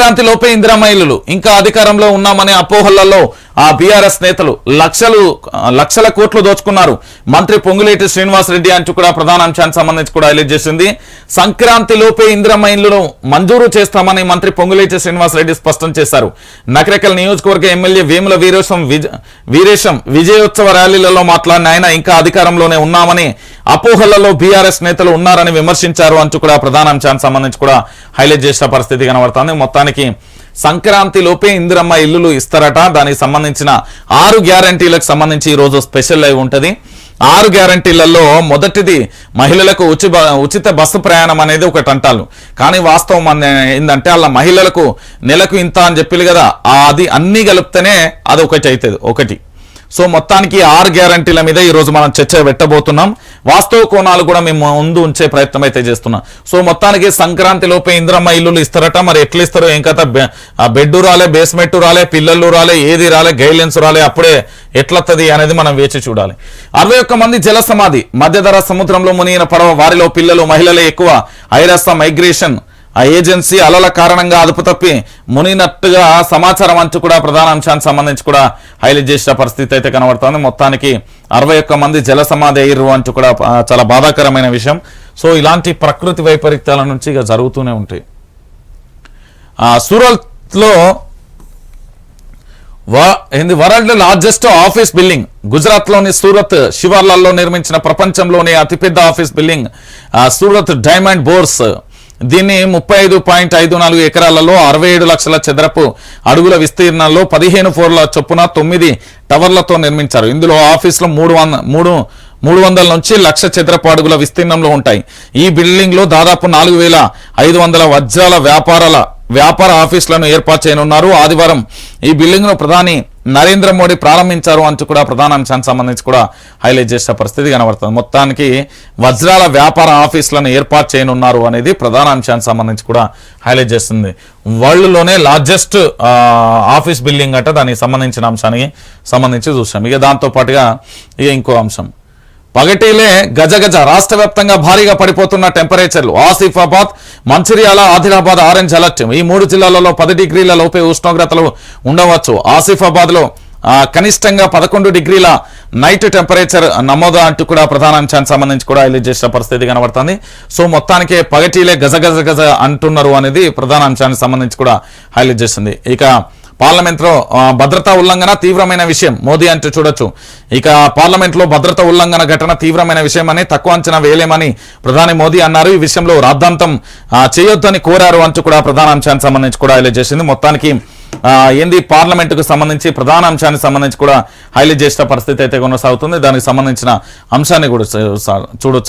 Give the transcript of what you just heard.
సంక్రాంతి లోపే ఇందిరా మహిళలు ఇంకా అధికారంలో ఉన్నామనే అపోహలలో ఆ బీఆర్ఎస్ నేతలు లక్షలు లక్షల కోట్లు దోచుకున్నారు. మంత్రి పొంగులేటి శ్రీనివాసరెడ్డి అంటూ కూడా ప్రధాన అంశానికి సంబంధించి కూడా హైలైట్ చేసింది. సంక్రాంతి లోపే ఇందిరమ్మ మంజూరు చేస్తామని మంత్రి పొంగులేటి శ్రీనివాసరెడ్డి స్పష్టం చేశారు. నకరేకల్ నియోజకవర్గ ఎమ్మెల్యే వేముల వీరేశం విజ- వీరేశం విజయోత్సవ ర్యాలీలలో మాట్లాడిన ఆయన ఇంకా అధికారంలోనే ఉన్నామని అపోహలలో బీఆర్ఎస్ నేతలు ఉన్నారని విమర్శించారు అంటూ కూడా ప్రధాన అంశానికి సంబంధించి కూడా హైలైట్ చేసిన పరిస్థితి కనబడుతుంది. మొత్తానికి సంక్రాంతి లోపే ఇందిరమ్మ ఇల్లులు ఇస్తారట. దానికి సంబంధించిన ఆరు గ్యారంటీలకు సంబంధించి ఈరోజు స్పెషల్ లైవ్ ఉంటుంది. ఆరు గ్యారంటీలలో మొదటిది మహిళలకు ఉచి ఉచిత బస్సు ప్రయాణం అనేది ఒకటి అంటారు. కానీ వాస్తవం ఏంటంటే అలా మహిళలకు నెలకు ఇంత అని చెప్పారు కదా. అది అన్ని కలిపితేనే అది ఒకటి అవుతుంది ఒకటి. సో మొత్తానికి ఆరు గ్యారంటీల మీద ఈ రోజు మనం చర్చ పెట్టబోతున్నాం. వాస్తవ కోణాలు కూడా మేము ముందు ఉంచే ప్రయత్నం అయితే చేస్తున్నాం. సో మొత్తానికి సంక్రాంతి లోపే ఇంద్రమ్మ ఇల్లులు ఇస్తారట. మరి ఎట్లా ఇస్తారో ఏం కథ? ఆ బెడ్ రాలే బేస్మెంట్ రాలే పిల్లలు రాలే ఏది రాలే గైడ్లైన్స్ రాలే అప్పుడే ఎట్లత్తది అనేది మనం వేచి చూడాలి. అరవై ఒక్క మంది జల సమాధి మధ్యధర సముద్రంలో మునిగిన పడవ వారిలో పిల్లలు మహిళలే ఎక్కువ. ఐరస్స మైగ్రేషన్ ఆ ఏజెన్సీ అలల కారణంగా అదుపు తప్పి మునినట్టుగా సమాచారం అంటూ కూడా ప్రధాన అంశానికి సంబంధించి కూడా హైలైట్ చేసిన పరిస్థితి అయితే కనబడుతోంది. మొత్తానికి అరవై ఒక్క మంది జల సమాధి అయ్యారు అంటూ కూడా చాలా బాధాకరమైన విషయం. సో ఇలాంటి ప్రకృతి వైపరీత్యాల నుంచి ఇక జరుగుతూనే ఉంటాయి. సూరత్లో ఏంది వరల్డ్ లార్జెస్ట్ ఆఫీస్ బిల్డింగ్ గుజరాత్లోని సూరత్ శివార్లలో నిర్మించిన ప్రపంచంలోని అతిపెద్ద office building Surat diamond bourse. దీన్ని ముప్పై ఐదు పాయింట్ ఐదు నాలుగు ఎకరాలలో అరవై ఏడు లక్షల చదరపు అడుగుల విస్తీర్ణంలో పదిహేను ఫ్లోర్ల చొప్పున తొమ్మిది టవర్లతో నిర్మించారు. ఇందులో ఆఫీసులో మూడు వంద మూడు మూడు వందల నుంచి లక్ష చదరపు అడుగుల విస్తీర్ణంలో ఉంటాయి. ఈ బిల్డింగ్లో దాదాపు నాలుగు వేల ఐదు వందల వజ్రాల వ్యాపారాల వ్యాపార ఆఫీసులను ఏర్పాటు చేయనున్నారు. ఆదివారం ఈ బిల్డింగ్ను ప్రధాని నరేంద్ర మోడీ ప్రారంభించారు అంటూ కూడా ప్రధాన అంశానికి సంబంధించి కూడా హైలైట్ చేసిన పరిస్థితి కనబడుతుంది. మొత్తానికి వజ్రాల వ్యాపార ఆఫీసులను ఏర్పాటు చేయనున్నారు అనేది ప్రధాన అంశానికి సంబంధించి కూడా హైలైట్ చేస్తుంది. వరల్డ్లోనే లార్జెస్ట్ ఆఫీస్ బిల్డింగ్ అంటే దానికి సంబంధించిన అంశానికి సంబంధించి చూసాం. ఇక దాంతో పాటుగా ఇక ఇంకో అంశం. పగటిలే గజగజ రాష్ట్ర వ్యాప్తంగా భారీగా పడిపోతున్న టెంపరేచర్లు. Asifabad Mancherial Adilabad orange alert. ఈ మూడు జిల్లాలలో పది డిగ్రీల లోపే ఉష్ణోగ్రతలు ఉండవచ్చు. ఆసిఫాబాద్లో కనిష్టంగా పదకొండు డిగ్రీల నైట్ టెంపరేచర్ నమోదా అంటూ కూడా ప్రధాన అంశానికి సంబంధించి కూడా హైలైట్ చేసిన పరిస్థితి కనబడుతుంది. సో మొత్తానికి పగటిలే గజ గజ గజ అంటున్నారు అనేది ప్రధాన అంశానికి సంబంధించి కూడా హైలైట్ చేస్తుంది. ఇక పార్లమెంట్లో భద్రతా ఉల్లంఘన తీవ్రమైన విషయం. మోదీ అంటూ చూడొచ్చు. ఇక పార్లమెంట్లో భద్రతా ఉల్లంఘన ఘటన తీవ్రమైన విషయం అని తక్కువ అంచనా వేయలేమని ప్రధాని మోదీ అన్నారు. ఈ విషయంలో రాద్ధాంతం చేయొద్దని కోరారు అంటూ కూడా ప్రధాన అంశానికి సంబంధించి కూడా హైలైట్ చేసింది. మొత్తానికి ఏంది పార్లమెంటుకు సంబంధించి ప్రధాన అంశానికి సంబంధించి కూడా హైలైట్ చేసిన పరిస్థితి అయితే కొనసాగుతుంది. దానికి సంబంధించిన అంశాన్ని కూడా చూడొచ్చు.